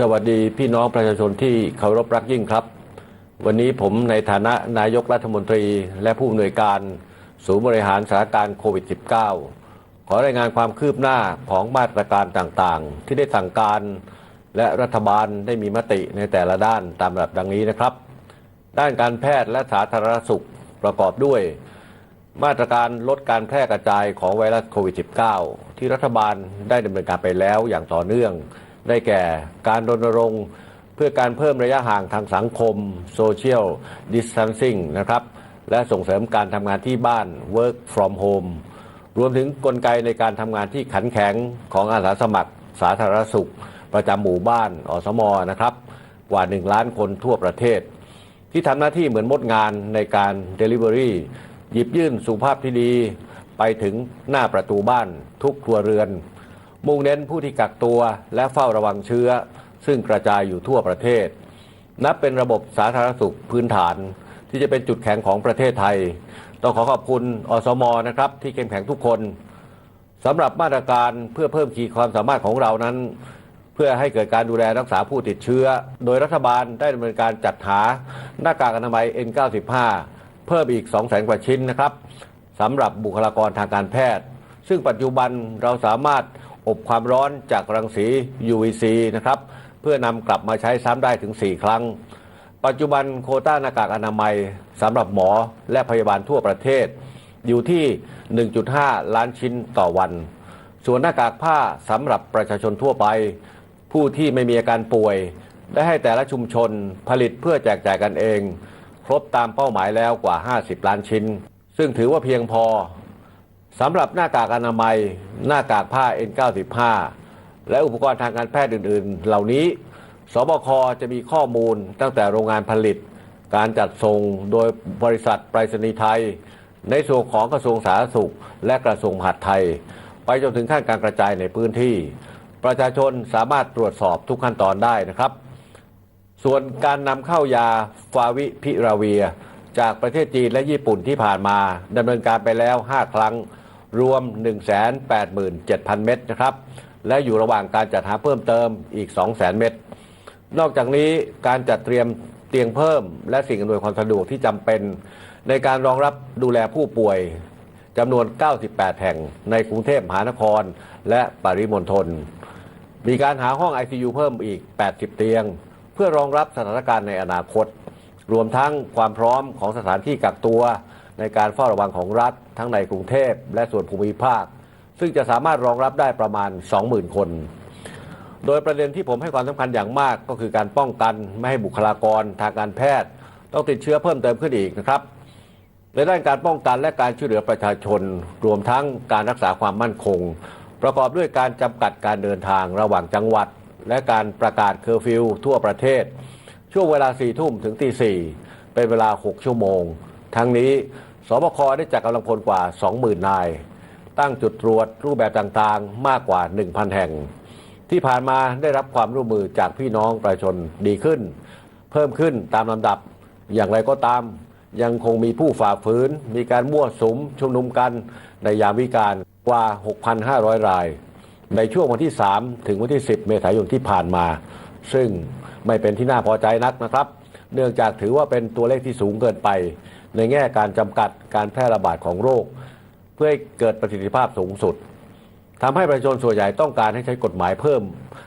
สวัสดีพี่น้องประชาชนที่เคารพรักยิ่งครับ วันนี้ผมในฐานะนายกรัฐมนตรีและผู้อำนวยการ ศูนย์บริหารสถานการณ์โควิด -19 ขอรายงานความคืบหน้าของมาตรการต่างๆ ที่ได้สั่งการและรัฐบาลได้มีมติในแต่ละด้านตามระดับดังนี้นะครับ ด้านการแพทย์และสาธารณสุขประกอบด้วย มาตรการลดการแพร่กระจายของไวรัสโควิด -19 ที่รัฐบาลได้ดำเนินการไปแล้วอย่างต่อเนื่อง ได้แก่การรณรงค์เพื่อการเพิ่มระยะห่างทางสังคม Social Distancing นะครับ และส่งเสริมการทำงานที่บ้าน Work from Home รวมถึงกลไกในการทำงานที่ขันแข็งของอาสาสมัคร สาธารณสุข ประจำหมู่บ้าน อสมนะครับ กว่า 1 ล้านคนทั่วประเทศ ที่ทำหน้าที่เหมือนมดงานในการ Delivery หยิบยื่นสุภาพที่ดี ไปถึงหน้าประตูบ้านทุกครัวเรือน มุ่งเน้นผู้ที่กักตัวและเฝ้าระวังเชื้อ ซึ่งกระจายอยู่ทั่วประเทศ นับเป็นระบบสาธารณสุขพื้นฐาน ที่จะเป็นจุดแข็งของประเทศไทย ต้องขอขอบคุณอสมนะครับ ที่เข้มแข็งทุกคนสำหรับมาตรการเพื่อเพิ่มขีดความสามารถของเรานั้น เพื่อให้เกิดการดูแลรักษาผู้ติดเชื้อ โดยรัฐบาลได้ดำเนินการจัดหาหน้ากากอนามัย N95 เพิ่มอีก 2 0 0แสนกว่าชิ้นนะครับสำหรับบุคลากรทางการแพทย์ ซึ่งปัจจุบันเราสามารถ อบความร้อนจากรังสี UVC นะครับเพื่อนำกลับมาใช้ซ้ำได้ถึง 4 ครั้ง ปัจจุบันโคต้าหน้ากากอนามัยสำหรับหมอและพยาบาลทั่วประเทศ อยู่ที่ 1.5 ล้านชิ้นต่อวัน ส่วนหน้ากากผ้าสำหรับประชาชนทั่วไป ผู้ที่ไม่มีอาการป่วย ได้ให้แต่ละชุมชนผลิตเพื่อแจกจ่ายกันเอง ครบตามเป้าหมายแล้วกว่า 50 ล้านชิ้น ซึ่งถือว่าเพียงพอ สำหรับหน้ากากอนามัย หน้ากากผ้า N95 และอุปกรณ์ทางการแพทย์อื่น ๆ เหล่านี้ สบคจะมีข้อมูลตั้งแต่โรงงานผลิต การจัดส่งโดยบริษัทไปรษณีย์ไทย ในส่วนของกระทรวงสาธารณสุข และกระทรวงมหาดไทย ไปจนถึงขั้นการกระจายในพื้นที่ ประชาชนสามารถตรวจสอบทุกขั้นตอนได้นะครับ ส่วนการนำเข้ายาฟาวิพิราเวีย จากประเทศจีนและญี่ปุ่นที่ผ่านมาดำเนินการไปแล้ว 5 ครั้ง รวม 187,000 เม็ดนะครับ และอยู่ระหว่างการจัดหาเพิ่มเติมอีก 200,000 เม็ดนอกจากนี้การจัดเตรียมเตียงเพิ่ม และสิ่งอำนวยความสะดวกที่จำเป็น ในการรองรับดูแลผู้ป่วยจำนวน 98 แห่งในกรุงเทพมหานคร และปริมณฑลมีการหาห้อง ICU เพิ่มอีก 80 เตียง เพื่อรองรับสถานการณ์ในอนาคต รวมทั้งความพร้อมของสถานที่กักตัว ในการเฝ้าระวังของรัฐทั้งในกรุงเทพและส่วนภูมิภาค ซึ่งจะสามารถรองรับได้ประมาณ 20,000 คน โดยประเด็นที่ผมให้ความสำคัญอย่างมากก็คือการป้องกันไม่ให้บุคลากรทางการแพทย์ ต้องติดเชื้อเพิ่มเติมขึ้นอีกนะครับในด้านการป้องกันและการช่วยเหลือประชาชน รวมทั้งการรักษาความมั่นคง ประกอบด้วยการจำกัดการเดินทางระหว่างจังหวัด และการประกาศเคอร์ฟิวทั่วประเทศ ช่วงเวลา4ทุ่มถึงตีสี่เป็นเวลา 6 ชั่วโมง ทั้งนี้สบคได้จัดกำลังพลกว่า 20,000 นาย ตั้งจุดตรวจรูปแบบต่างๆ มากกว่า 1,000 แห่ง ที่ผ่านมาได้รับความร่วมมือจากพี่น้องประชาชนดีขึ้น เพิ่มขึ้นตามลำดับอย่างไรก็ตาม ยังคงมีผู้ฝ่าฝืน มีการมั่วสุมชุมนุมกันในยามวิการกว่า 6,500 ราย ในช่วงวันที่ 3 ถึงวันที่ 10 เมษายนที่ผ่านมา ซึ่งไม่เป็นที่น่าพอใจนักนะครับ เนื่องจากถือว่าเป็นตัวเลขที่สูงเกินไป ในแง่การจำกัดการแพร่ระบาดของโรค เพื่อให้เกิดประสิทธิภาพสูงสุดทำให้ประชาชนส่วนใหญ่ต้องการให้ใช้กฎหมายเพิ่ม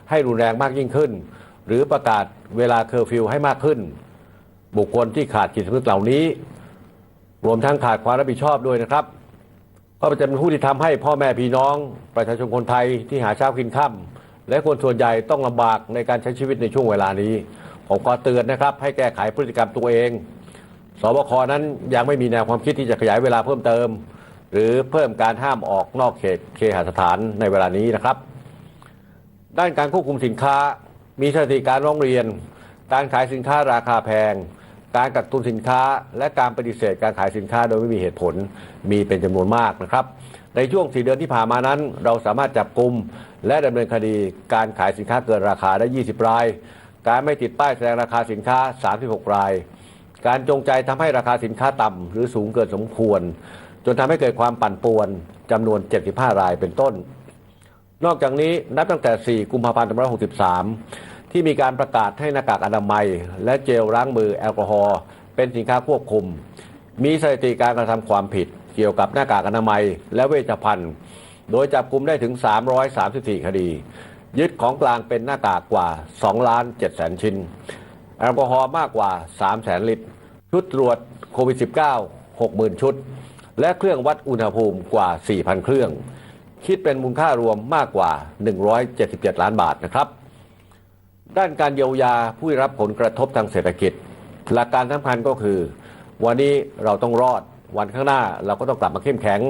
ให้รุนแรงมากยิ่งขึ้น หรือประกาศเวลาเคอร์ฟิวให้มากขึ้น บุคคลที่ขาดจิตสำนึกเหล่านี้ รวมทั้งขาดความรับผิดชอบด้วยนะครับก็จะเป็นผู้ที่ทำให้พ่อแม่พี่น้อง ประชาชนคนไทยที่หาเช้ากินค่ำและคนส่วนใหญ่ต้องลำบากในการใช้ชีวิตในช่วงเวลานี้ ผมขอเตือนนะครับ ให้แก้ไขพฤติกรรมตัวเอง สบคนั้นยังไม่มีแนวความคิดที่จะขยายเวลาเพิ่มเติม หรือเพิ่มการห้ามออกนอกเขตเคหสถานในเวลานี้นะครับ ด้านการควบคุมสินค้ามีสถิติการร้องเรียน การขายสินค้าราคาแพง การกักตุนสินค้า และการปฏิเสธการขายสินค้าโดยไม่มีเหตุผลมีเป็นจำนวนมากนะครับ ในช่วง4เดือนที่ผ่านมานั้น เราสามารถจับกลุ่มและดำเนินคดีการขายสินค้าเกินราคาได้ 20 ราย การไม่ติดป้ายแสดงราคาสินค้า 36 ราย การจงใจทำให้ราคาสินค้าต่ำหรือสูงเกินสมควร จนทำให้เกิดความปั่นป่วนจำนวน 75 รายเป็นต้น นอกจากนี้นับตั้งแต่ 4 กุมภาพันธ์2563 ที่มีการประกาศให้หน้ากากอนามัย และเจลล้างมือแอลกอฮอล์เป็นสินค้าควบคุม มีสถิติการกระทำความผิดเกี่ยวกับหน้ากากอนามัย และเวชภัณฑ์โดยจับกลุมได้ถึง 334 คดี ยึดของกลางเป็นหน้ากากกว่า 2 ล้าน7แสนชิ้น แอลกอฮอล์มากกว่า 3 แสนลิตร ชุดตรวจโควิด -19 60,000 ชุด และเครื่องวัดอุณหภูมิกว่า 4,000 เครื่อง คิดเป็นมูลค่ารวมมากกว่า 177 ล้านบาทนะครับ ด้านการเยียวยาผู้ได้รับผลกระทบทางเศรษฐกิจ หลักการสำคัญก็คือ วันนี้เราต้องรอดวันข้างหน้าเราก็ต้องกลับมาเข้มแข็ง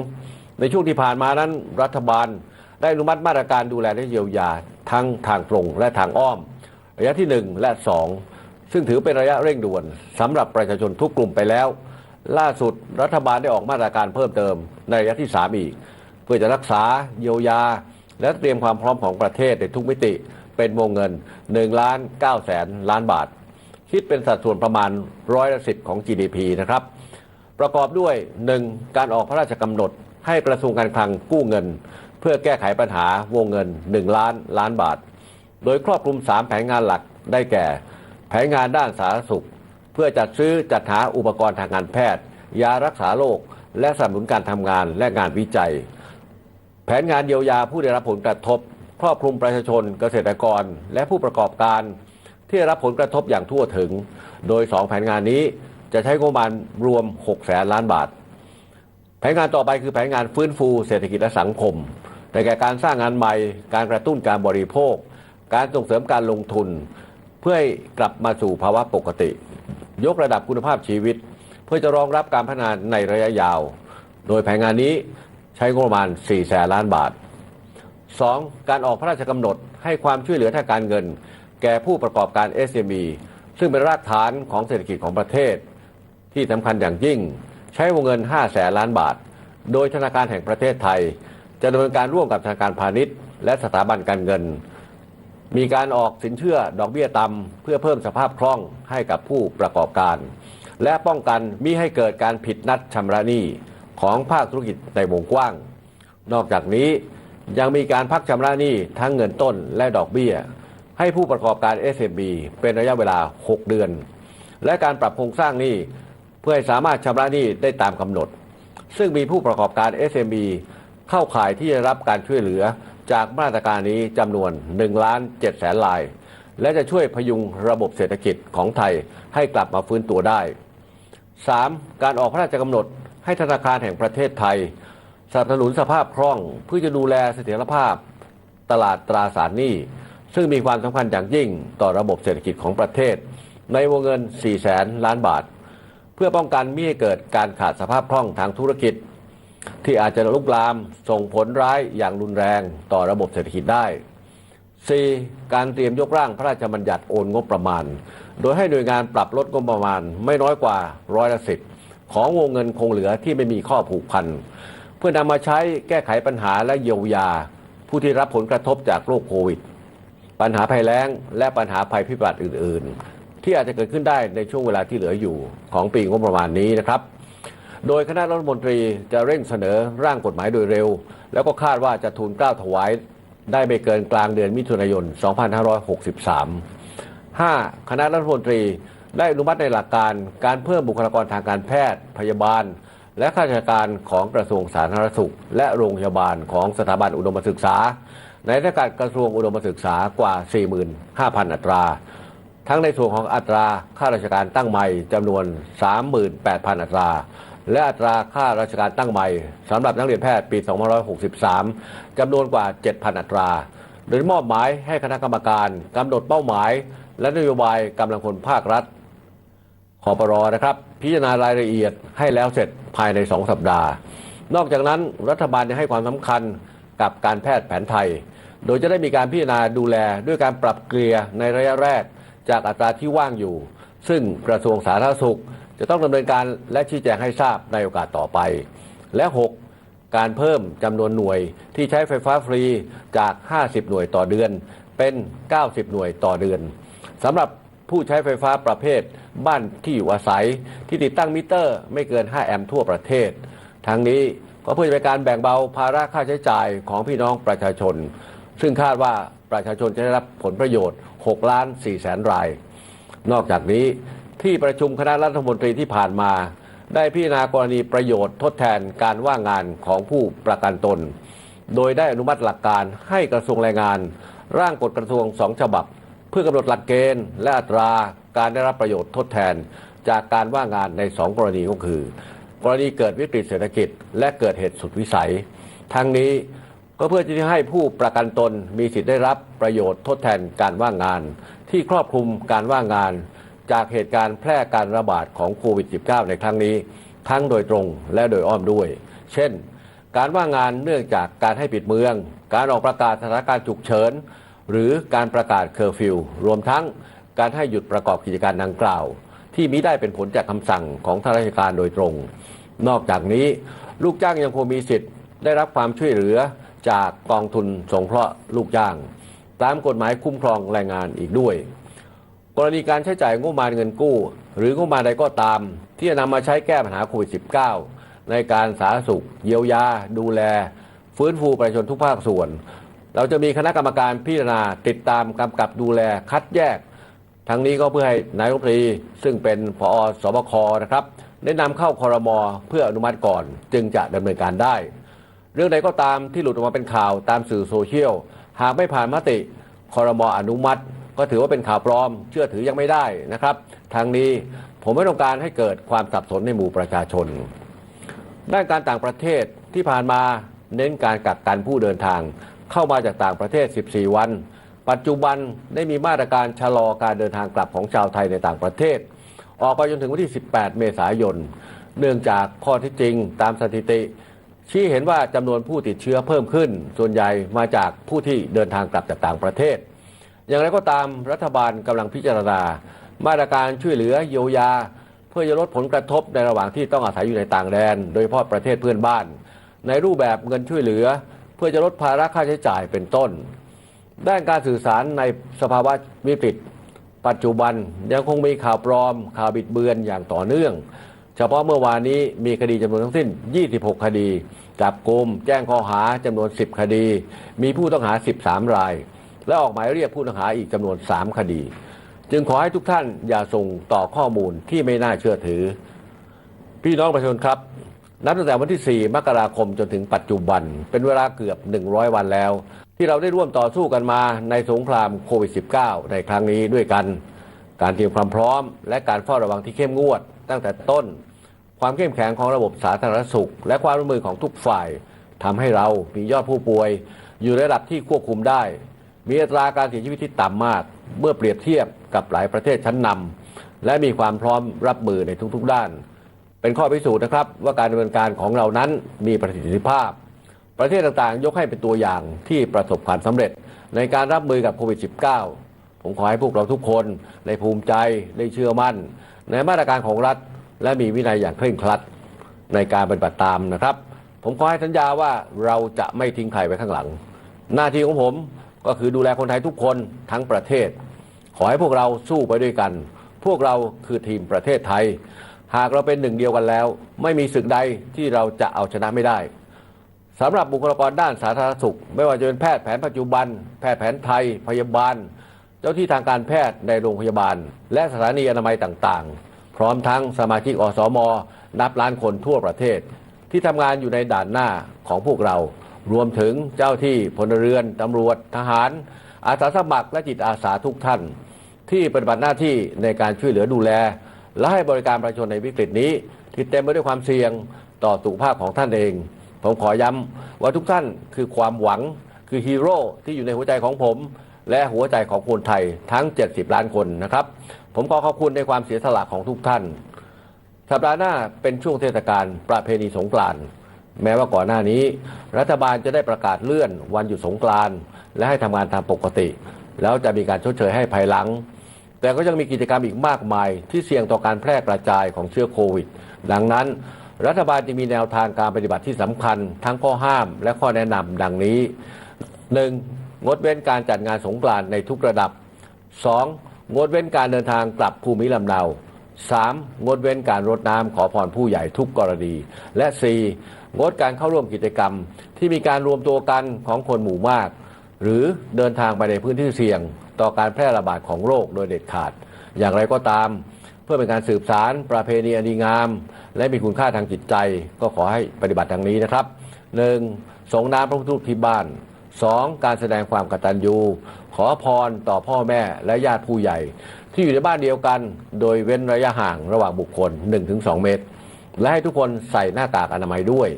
ในช่วงที่ผ่านมานั้น รัฐบาลได้อนุมัติมาตรการดูแลและเยียวยาทั้งทางตรงและทางอ้อม ระยะที่ 1 และ 2 ซึ่งถือเป็นระยะเร่งด่วนสำหรับประชาชนทุกกลุ่มไปแล้ว ล่าสุดรัฐบาลได้ออกมาตรการเพิ่มเติมในระยะที่ 3 อีก เพื่อจะรักษาเยียวยา และเตรียมความพร้อมของประเทศในทุกมิติเป็นวงเงิน1ล้าน9แสนล้านบาท คิดเป็นสัดส่วนประมาณร้อยละสิบของ GDP นะครับ ประกอบด้วย 1. การออกพระราชกำหนด ให้กระทรวงการคลังกู้เงิน เพื่อแก้ไขปัญหาวงเงิน 1 ล้านล้านบาท โดยครอบคลุม 3 แผนงานหลักได้แก่ แผนงานด้านสาธารณสุข เพื่อจัดซื้อจัดหาอุปกรณ์ทางการแพทย์ ยารักษาโรคและสนับสนุนการทำงานและงานวิจัย แผนงานเยียวยาผู้ได้รับผลกระทบ ครอบคลุมประชาชน เกษตรกร และผู้ประกอบการ ที่ได้รับผลกระทบอย่างทั่วถึง โดย 2 แผนงานนี้จะใช้งบประมาณรวม 6 แสนล้านบาท แผนงานต่อไปคือแผนงานฟื้นฟูเศรษฐกิจและสังคมแต่แก่การสร้างงานใหม่ การกระตุ้นการบริโภค การส่งเสริมการลงทุน พื่อให้กลับมาสู่ภาวะปกติ ยกระดับคุณภาพชีวิต เพื่อจะรองรับการพัฒนาในระยะยาว โดยแผนงานนี้ใช้งบประมาณ 4 แสนล้านบาท 2. การออกพระราชกำหนดให้ความช่วยเหลือทางการเงิน แก่ผู้ประกอบการ SME ซึ่งเป็นรากฐานของเศรษฐกิจของประเทศ ที่สำคัญอย่างยิ่ง ใช้วงเงิน 5 แสนล้านบาท โดยธนาคารแห่งประเทศไทย จะดำเนินการร่วมกับธนาคารพาณิชย์ และสถาบันการเงิน มีการออกสินเชื่อดอกเบี้ยต่ำเพื่อเพิ่มสภาพคล่องให้กับผู้ประกอบการ และป้องกันมิให้เกิดการผิดนัดชำระหนี้ของภาคธุรกิจในวงกว้าง นอกจากนี้ยังมีการพักชำระหนี้ทั้งเงินต้นและดอกเบี้ย ให้ผู้ประกอบการ SMB เป็นระยะเวลา 6 เดือน และการปรับโครงสร้างหนี้เพื่อให้สามารถชำระหนี้ได้ตามกำหนด ซึ่งมีผู้ประกอบการ SMB เข้าข่ายที่จะรับการช่วยเหลือ จากมาตรการนี้จำนวน1ล้าน7แสนลาย และจะช่วยพยุงระบบเศรษฐกิจของไทยให้กลับมาฟื้นตัวได้ 3. การออกพระราชกำหนดให้ธนาคารแห่งประเทศไทยสนับสนุนสภาพคล่องเพื่อจะดูแลเสถียรภาพ ตลาดตราสารหนี้ ซึ่งมีความสำคัญอย่างยิ่งต่อระบบเศรษฐกิจของประเทศ ในวงเงิน 4 แสนล้านบาท เพื่อป้องกันไม่ให้เกิดการขาดสภาพคล่องทางธุรกิจ ที่อาจจะลุกลามส่งผลร้ายอย่างรุนแรงต่อระบบเศรษฐกิจได้ 4. การเตรียมยกร่างพระราชบัญญัติโอนงบประมาณ โดยให้หน่วยงานปรับลดงบประมาณไม่น้อยกว่าร้อยละสิบของวงเงินคงเหลือที่ไม่มีข้อผูกพัน เพื่อนำมาใช้แก้ไขปัญหาและเยียวยา ผู้ที่รับผลกระทบจากโรคโควิด ปัญหาภัยแล้ง และปัญหาภัยพิบัติอื่น ๆ ที่อาจจะเกิดขึ้นได้ในช่วงเวลาที่เหลืออยู่ของปีงบประมาณนี้นะครับ โดยคณะรัฐมนตรีจะเร่งเสนอร่างกฎหมายโดยเร็ว แล้วก็คาดว่าจะทูลเกล้าถวายได้ไม่เกินกลางเดือนมิถุนายน 2563 5. คณะรัฐมนตรีได้อนุมัติในหลักการการเพิ่มบุคลากรทางการแพทย์ พยาบาล และข้าราชการของกระทรวงสาธารณสุข และโรงพยาบาลของสถาบันอุดมศึกษา ในสังกัดกระทรวงอุดมศึกษากว่า 45,000 อัตรา ทั้งในส่วนของอัตราข้าราชการตั้งใหม่จำนวน 38,000 อัตรา และอัตราค่าราชการตั้งใหม่สำหรับนักเรียนแพทย์ปี 2563 จำนวนกว่า 7,000 อัตรา โดยมอบหมายให้คณะกรรมการกำหนดเป้าหมาย และนโยบายกำลังคนภาครัฐคอปรอนะครับ พิจารณารายละเอียดให้แล้วเสร็จภายใน 2 สัปดาห์ นอกจากนั้นรัฐบาลยังให้ความสำคัญกับการแพทย์แผนไทย โดยจะได้มีการพิจารณาดูแลด้วยการปรับเกลี่ยในระยะแรกจากอัตราที่ว่างอยู่ ซึ่งกระทรวงสาธารณสุข จะต้องดำเนินการและชี้แจงให้ทราบในโอกาสต่อไป และ 6. การเพิ่มจำนวนหน่วยที่ใช้ไฟฟ้าฟรีจาก 50 หน่วยต่อเดือน เป็น 90 หน่วยต่อเดือนสำหรับผู้ใช้ไฟฟ้าประเภท บ้านที่อยู่อาศัย ที่ติดตั้งมิเตอร์ ไม่เกิน 5 แอมป์ทั่วประเทศ ทั้งนี้ก็เพื่อเป็นการแบ่งเบาภาระค่าใช้จ่ายของพี่น้องประชาชน ซึ่งคาดว่าประชาชนจะได้รับผลประโยชน์ 6 ล้าน4แสนราย นอกจากนี้ ที่ประชุมคณะรัฐมนตรีที่ผ่านมา ได้พิจารณากรณีประโยชน์ทดแทนการว่างงานของผู้ประกันตน โดยได้อนุมัติหลักการให้กระทรวงแรงงาน ร่างกฎกระทรวงสองฉบับ เพื่อกำหนดหลักเกณฑ์ และอัตราการได้รับประโยชน์ทดแทน จากการว่างงานในสองกรณีก็คือ กรณีเกิดวิกฤตเศรษฐกิจ และเกิดเหตุสุดวิสัย ทั้งนี้ก็เพื่อที่จะให้ผู้ประกันตนมีสิทธิ์ได้รับประโยชน์ทดแทนการว่างงาน ที่ครอบคลุมการว่างงาน จากเหตุการณ์แพร่การระบาดของโควิด -19 ในครั้งนี้ ทั้งโดยตรงและโดยอ้อมด้วย เช่น การว่างงานเนื่องจากการให้ปิดเมือง การออกประกาศสถานการณ์ฉุกเฉิน หรือการประกาศเคอร์ฟิวรวมทั้งการให้หยุดประกอบกิจการดังกล่าว ที่มิได้เป็นผลจากคำสั่งของทางราชการโดยตรง นอกจากนี้ ลูกจ้างยังคงมีสิทธิ์ ได้รับความช่วยเหลือจากกองทุนสงเคราะห์ลูกจ้าง ตามกฎหมายคุ้มครองแรงงานอีกด้วย กรณีการใช้จ่ายงบประมาณเงินกู้ หรืองบประมาณใดก็ตาม ที่จะนำมาใช้แก้ปัญหาโควิด -19 ในการสาธารณสุข เยียวยา ดูแล ฟื้นฟูประชาชนทุกภาคส่วน เราจะมีคณะกรรมการพิจารณาติดตามกำกับดูแลคัดแยก ทั้งนี้ก็เพื่อให้นายรัฐมนตรีซึ่งเป็นผอสบคนะครับได้นำเข้าคอรมอเพื่ออนุมัติก่อน จึงจะดำเนินการได้ เรื่องใดก็ตามที่หลุดออกมาเป็นข่าวตามสื่อโซเชียลหากไม่ผ่านมติคอรมออนุมัติ ก็ถือว่าเป็นข่าวปลอม เชื่อถือยังไม่ได้นะครับ ทางนี้ผมไม่ต้องการให้เกิดความสับสนในหมู่ประชาชน ด้านการต่างประเทศที่ผ่านมาเน้นการกักกันผู้เดินทาง เข้ามาจากต่างประเทศ 14 วัน ปัจจุบันได้มีมาตรการชะลอการเดินทางกลับของชาวไทยในต่างประเทศ ออกไปจนถึงวันที่ 18 เมษายน เนื่องจากข้อที่จริงตามสถิติ ชี้เห็นว่าจำนวนผู้ติดเชื้อเพิ่มขึ้น ส่วนใหญ่มาจากผู้ที่เดินทางกลับจากต่างประเทศ อย่างไรก็ตามรัฐบาลกำลังพิจารณา มาตรการช่วยเหลือเยียวยา เพื่อจะลดผลกระทบในระหว่างที่ต้องอาศัยอยู่ในต่างแดน โดยเฉพาะประเทศเพื่อนบ้าน ในรูปแบบเงินช่วยเหลือ เพื่อจะลดภาระค่าใช้จ่ายเป็นต้น ด้านการสื่อสารในสภาวะวิกฤตปัจจุบันยังคงมีข่าวปลอม ข่าวบิดเบือนอย่างต่อเนื่อง เฉพาะเมื่อวานนี้มีคดีจำนวนทั้งสิ้น 26 คดี จับกลุ่มแจ้งข้อหาจำนวน 10 คดี มีผู้ต้องหา 13 ราย และออกหมายเรียกผู้ต้องหาอีกจำนวน 3 คดี จึงขอให้ทุกท่านอย่าส่งต่อข้อมูลที่ไม่น่าเชื่อถือ พี่น้องประชาชนครับนับตั้งแต่วันที่ 4 มกราคมจนถึงปัจจุบัน เป็นเวลาเกือบ 100 วันแล้ว ที่เราได้ร่วมต่อสู้กันมาในสงครามโควิด -19 ในครั้งนี้ด้วยกัน การเตรียมความพร้อม และการเฝ้าระวังที่เข้มงวด ตั้งแต่ต้น ความเข้มแข็งของระบบสาธารณสุข และความร่วมมือของทุกฝ่ายทำให้เรามียอดผู้ป่วย อยู่ในระดับที่ควบคุมได้ มีอัตราการเสียชีวิตที่ต่ำมาก เมื่อเปรียบเทียบกับหลายประเทศชั้นนำและมีความพร้อมรับมือในทุกๆด้าน เป็นข้อพิสูจน์นะครับว่าการดำเนินการของเรานั้นมีประสิทธิภาพ ประเทศต่างๆ ยกให้เป็นตัวอย่างที่ประสบความสำเร็จในการรับมือกับโควิด -19 ผมขอให้พวกเราทุกคนได้ภูมิใจได้เชื่อมั่น ในมาตรการของรัฐ และมีวินัยอย่างเคร่งครัดในการปฏิบัติตามนะครับ ผมขอให้สัญญาว่าเราจะไม่ทิ้งใครไว้ข้างหลัง หน้าที่ของผม ก็คือดูแลคนไทยทุกคนทั้งประเทศ ขอให้พวกเราสู้ไปด้วยกัน พวกเราคือทีมประเทศไทย หากเราเป็นหนึ่งเดียวกันแล้ว ไม่มีศึกใดที่เราจะเอาชนะไม่ได้สำหรับบุคลากรด้านสาธารณสุข ไม่ว่าจะเป็นแพทย์แผนปัจจุบัน แพทย์แผนไทย พยาบาล เจ้าที่ทางการแพทย์ในโรงพยาบาล และสถานีอนามัยต่างๆ พร้อมทั้งสมาชิกอสม นับล้านคนทั่วประเทศ ที่ทำงานอยู่ในด่านหน้าของพวกเรา รวมถึงเจ้าที่พลเรือนตำรวจทหาร อาสาสมัครและจิตอาสาทุกท่าน ที่ปฏิบัติหน้าที่ในการช่วยเหลือดูแล และให้บริการประชาชนในวิกฤตนี้ ที่เต็มไปด้วยความเสี่ยงต่อสุขภาพของท่านเอง ผมขอย้ำว่าทุกท่านคือความหวังคือฮีโร่ที่อยู่ในหัวใจของผม และหัวใจของคนไทยทั้ง 70 ล้านคนนะครับ ผมขอขอบคุณในความเสียสละของทุกท่าน สัปดาห์หน้าเป็นช่วงเทศกาลประเพณีสงกรานต์ แม้ว่าก่อนหน้านี้ รัฐบาลจะได้ประกาศเลื่อนวันหยุดสงกรานต์และให้ทำงานตามปกติ แล้วจะมีการชดเชยให้ภายหลัง แต่ก็ยังมีกิจกรรมอีกมากมาย ที่เสี่ยงต่อการแพร่กระจายของเชื้อโควิด ดังนั้น รัฐบาลจะมีแนวทางการปฏิบัติที่สำคัญ ทั้งข้อห้ามและข้อแนะนำดังนี้ 1. งดเว้นการจัดงานสงกรานต์ในทุกระดับ 2. งดเว้นการเดินทางกลับภูมิลำเนา 3. งดเว้นการรดน้ำขอพรผู้ใหญ่ทุกกรณี และ 4. งดการเข้าร่วมกิจกรรม ที่มีการรวมตัวกันของคนหมู่มาก หรือเดินทางไปในพื้นที่เสี่ยง ต่อการแพร่ระบาดของโรคโดยเด็ดขาด อย่างไรก็ตาม เพื่อเป็นการสืบสารประเพณีอันดีงาม และมีคุณค่าทางจิตใจ ก็ขอให้ปฏิบัติดังนี้นะครับ 1. ส่งน้ำพระพุทธรูปที่บ้าน 2. การแสดงความกตัญญู ขอพรต่อพ่อแม่และญาติผู้ใหญ่ ที่อยู่ในบ้านเดียวกัน โดยเว้นระยะห่างระหว่างบุคคล 1-2 เมตร และให้ทุกคนใส่หน้ากากอนามัยด้วย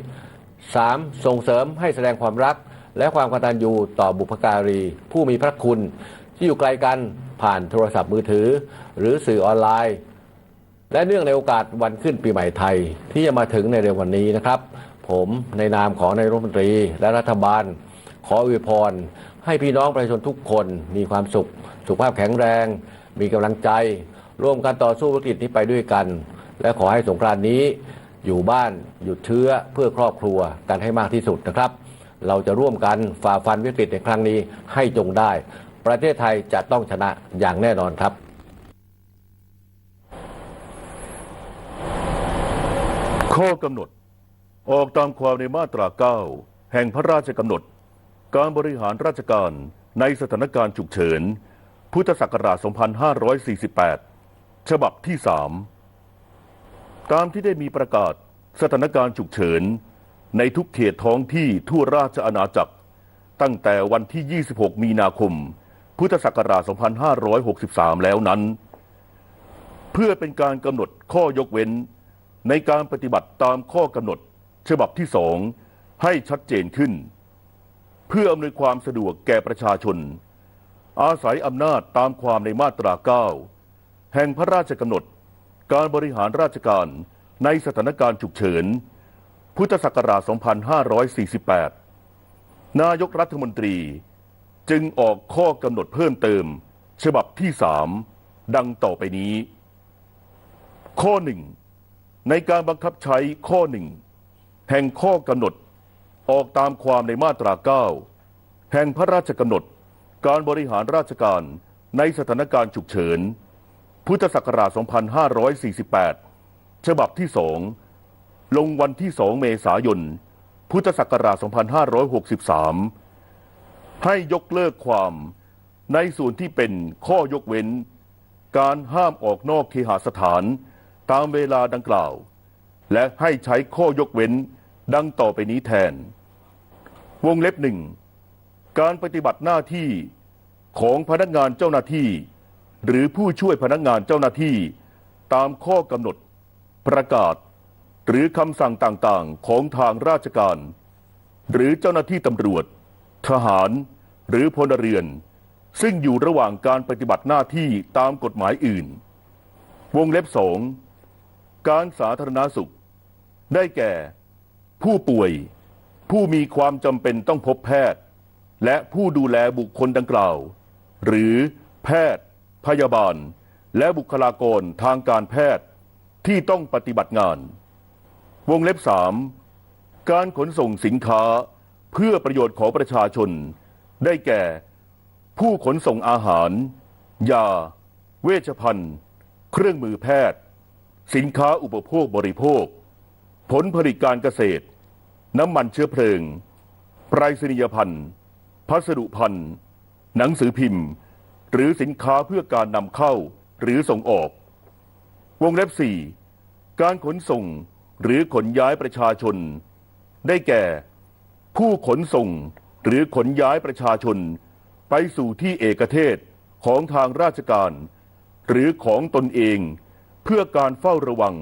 3. ส่งเสริมให้แสดงความรัก และความกตัญญูต่อบุพการี ผู้มีพระคุณ ที่อยู่ไกลกันผ่านโทรศัพท์มือถือ หรือสื่อออนไลน์ และเนื่องในโอกาสวันขึ้นปีใหม่ไทย ที่จะมาถึงในเร็ววันนี้นะครับ ผมในนามของนายรัฐมนตรีและรัฐบาล ขออวยพร ให้พี่น้องประชาชนทุกคนมีความสุข สุขภาพแข็งแรง มีกำลังใจ ร่วมกันต่อสู้วิกฤตนี้ไปด้วยกัน และขอให้สงกรานนี้อยู่บ้านหยุดเชื้อเพื่อครอบครัวกันให้มากที่สุดนะครับ เราจะร่วมกันฝ่าฟันวิกฤตในครั้งนี้ให้จงได้ ประเทศไทยจะต้องชนะอย่างแน่นอนครับข้อกำหนด ออกตามความในมาตรา 9 แห่งพระราชกำหนด การบริหารราชการในสถานการณ์ฉุกเฉิน พุทธศักราช 2548 ฉบับที่ 3 ตามที่ได้มีประกาศสถานการณ์ฉุกเฉิน ในทุกเขตท้องที่ทั่วราชอาณาจักร ตั้งแต่วันที่ 26 มีนาคม พุทธศักราช 2563 แล้วนั้น เพื่อเป็นการกำหนดข้อยกเว้น ในการปฏิบัติตามข้อกำหนด ฉบับที่สองให้ชัดเจนขึ้น เพื่ออำนวยความสะดวกแก่ประชาชน อาศัยอำนาจตามความในมาตรา 9 แห่งพระราชกำหนด การบริหารราชการในสถานการณ์ฉุกเฉิน พุทธศักราช 2548 นายกรัฐมนตรีจึงออกข้อกำหนดเพิ่มเติม ฉบับที่สามดังต่อไปนี้ ข้อหนึ่งในการบังคับใช้ข้อหนึ่งแห่งข้อกำหนดออกตามความในมาตรา 9 แห่งพระราชกำหนด การบริหารราชการในสถานการณ์ฉุกเฉิน พุทธศักราช 2548 ฉบับที่สองลงวันที่ 2 เมษายน พุทธศักราช 2563 ให้ยกเลิกความในส่วนที่เป็นข้อยกเว้น การห้ามออกนอกเคหสถานตามเวลาดังกล่าว และให้ใช้ข้อยกเว้นดังต่อไปนี้แทน วงเล็บหนึ่ง การปฏิบัติหน้าที่ของพนักงานเจ้าหน้าที่ หรือผู้ช่วยพนักงานเจ้าหน้าที่ ตามข้อกำหนด ประกาศ หรือคำสั่งต่างๆ ของทางราชการ หรือเจ้าหน้าที่ตำรวจ ทหาร หรือพลเรือน ซึ่งอยู่ระหว่างการปฏิบัติหน้าที่ตามกฎหมายอื่น วงเล็บสองการสาธารณาสุข ได้แก่ ผู้ป่วย ผู้มีความจำเป็นต้องพบแพทย์ และผู้ดูแลบุคคลดังกล่าว หรือแพทย์ พยาบาล และบุคลากรทางการแพทย์ที่ต้องปฏิบัติงาน วงเล็บสามการขนส่งสินค้าเพื่อประโยชน์ของประชาชน ได้แก่ ผู้ขนส่งอาหาร ยา เวชภัณฑ์ เครื่องมือแพทย์ สินค้าอุปโภคบริโภค ผลผลิตการเกษตร น้ำมันเชื้อเพลิงไปรษณียพันธ์ พัสดุพันธ์หนังสือพิมพ์ หรือสินค้าเพื่อการนำเข้าหรือส่งออก วงเล็บ 4 การขนส่งหรือขนย้ายประชาชน ได้แก่ ผู้ขนส่งหรือขนย้ายประชาชน ไปสู่ที่เอกเทศของทางราชการ หรือของตนเองเพื่อการเฝ้าระวัง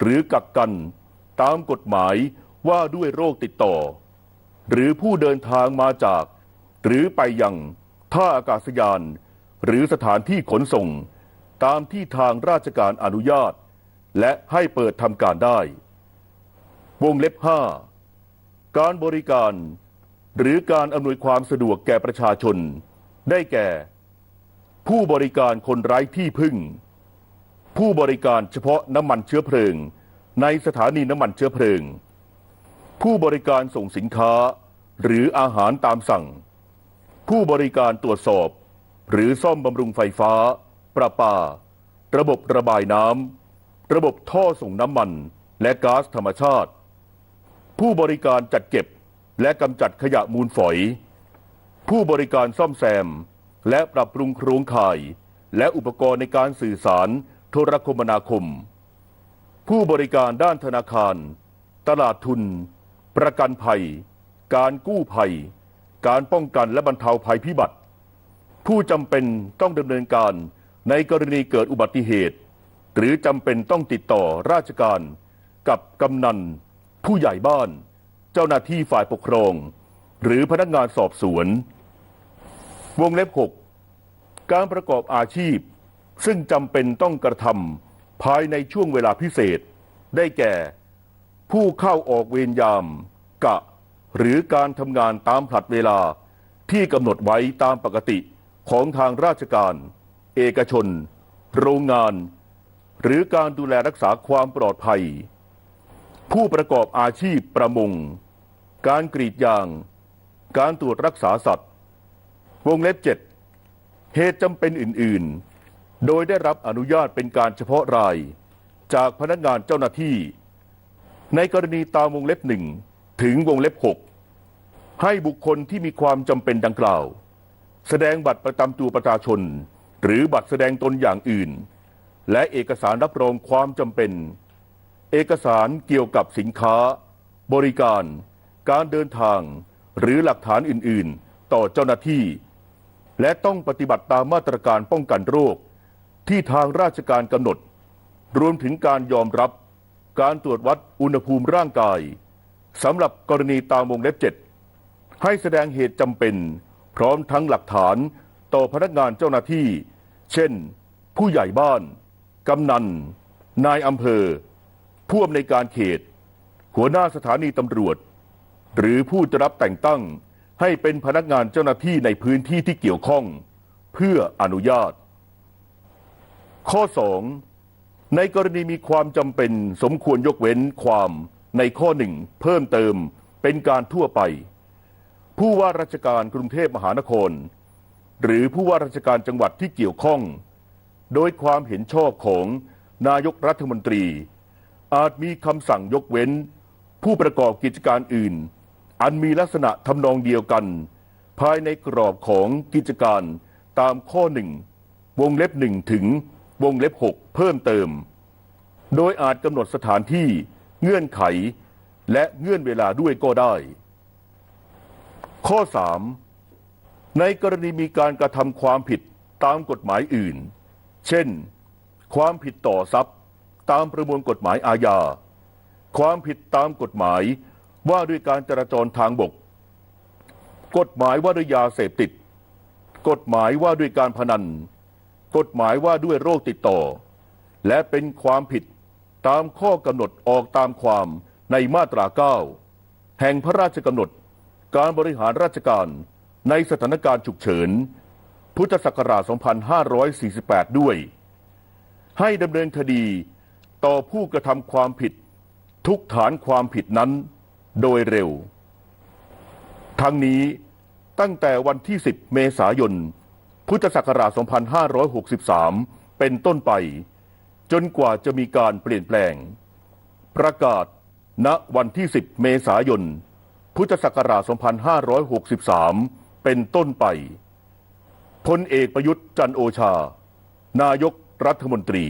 หรือกักกันตามกฎหมายว่าด้วยโรคติดต่อ หรือผู้เดินทางมาจาก หรือไปยังท่าอากาศยาน หรือสถานที่ขนส่ง ตามที่ทางราชการอนุญาต และให้เปิดทำการได้ วงเล็บ 5 การบริการ หรือการอำนวยความสะดวกแก่ประชาชน ได้แก่ ผู้บริการคนไร้ที่พึ่ง ผู้บริการเฉพาะน้ำมันเชื้อเพลิง ในสถานีน้ำมันเชื้อเพลิง ผู้บริการส่งสินค้า หรืออาหารตามสั่ง ผู้บริการตรวจสอบ หรือซ่อมบำรุงไฟฟ้า ประปา ระบบระบายน้ำ ระบบท่อส่งน้ำมัน และก๊าซธรรมชาติ ผู้บริการจัดเก็บและกำจัดขยะมูลฝอย ผู้บริการซ่อมแซม และปรับปรุงโครงข่าย และอุปกรณ์ในการสื่อสารโทรคมนาคม ผู้บริการด้านธนาคาร ตลาดทุน ประกันภัย การกู้ภัย การป้องกันและบรรเทาภัยพิบัติ ผู้จำเป็นต้องดำเนินการในกรณีเกิดอุบัติเหตุ หรือจำเป็นต้องติดต่อราชการ กับกำนัน ผู้ใหญ่บ้าน เจ้าหน้าที่ฝ่ายปกครอง หรือพนักงานสอบสวน วงเล็บ 6 การประกอบอาชีพ ซึ่งจำเป็นต้องกระทำภายในช่วงเวลาพิเศษ ได้แก่ ผู้เข้าออกเวรยาม กะ หรือการทำงานตามผลัดเวลาที่กำหนดไว้ตามปกติของทางราชการ เอกชน โรงงาน หรือการดูแลรักษาความปลอดภัย ผู้ประกอบอาชีพประมง การกรีดยาง การตรวจรักษาสัตว์ วงเล็บ7เหตุจำเป็นอื่น ๆ โดยได้รับอนุญาตเป็นการเฉพาะราย จากพนักงานเจ้าหน้าที่ ในกรณีตามวงเล็บหนึ่ง ถึงวงเล็บ 6 ให้บุคคลที่มีความจำเป็นดังกล่าว แสดงบัตรประจำตัวประชาชน หรือบัตรแสดงตนอย่างอื่น และเอกสารรับรองความจำเป็น เอกสารเกี่ยวกับสินค้า บริการ การเดินทาง หรือหลักฐานอื่น ๆ ต่อเจ้าหน้าที่ และต้องปฏิบัติตามมาตรการป้องกันโรค ที่ทางราชการกำหนด รวมถึงการยอมรับ การตรวจวัดอุณหภูมิร่างกาย สำหรับกรณีตามวงเล็บ 7 ให้แสดงเหตุจำเป็น พร้อมทั้งหลักฐานต่อพนักงานเจ้าหน้าที่ เช่น ผู้ใหญ่บ้าน กำนัน นายอำเภอ ผู้อำนวยการเขต หัวหน้าสถานีตำรวจ หรือผู้จะรับแต่งตั้งให้เป็นพนักงานเจ้าหน้าที่ในพื้นที่ที่เกี่ยวข้อง เพื่ออนุญาต ข้อ 2 ในกรณีมีความจำเป็นสมควรยกเว้นความ ในข้อหนึ่งเพิ่มเติมเป็นการทั่วไป ผู้ว่าราชการกรุงเทพมหานคร หรือผู้ว่าราชการจังหวัดที่เกี่ยวข้อง โดยความเห็นชอบของนายกรัฐมนตรี อาจมีคำสั่งยกเว้น ผู้ประกอบกิจการอื่น อันมีลักษณะทำนองเดียวกัน ภายในกรอบของกิจการตามข้อหนึ่งวงเล็บหนึ่งถึงวงเล็บหกเพิ่มเติม โดยอาจกำหนดสถานที่ เงื่อนไข และเงื่อนเวลาด้วยก็ได้ ข้อ 3 ในกรณีมีการกระทำความผิดตามกฎหมายอื่น เช่น ความผิดต่อทรัพย์ตามประมวลกฎหมายอาญา ความผิดตามกฎหมายว่าด้วยการจราจรทางบก กฎหมายว่าด้วยยาเสพติด กฎหมายว่าด้วยการพนัน กฎหมายว่าด้วยโรคติดต่อ และเป็นความผิด ตามข้อกำหนดออกตามความในมาตรา 9 แห่งพระราชกำหนด การบริหารราชการในสถานการณ์ฉุกเฉิน พุทธศักราช 2548 ด้วย ให้ดำเนินคดีต่อผู้กระทำความผิดทุกฐานความผิดนั้นโดยเร็ว ทั้งนี้ตั้งแต่วันที่ 10 เมษายน พุทธศักราช 2563 เป็นต้นไป จนกว่าจะมีการเปลี่ยนแปลง ประกาศ ณวันที่ 10 เมษายน พุทธศักราช 2563 เป็นต้นไปพลเอกประยุทธ์จันโอชา นายกรัฐมนตรี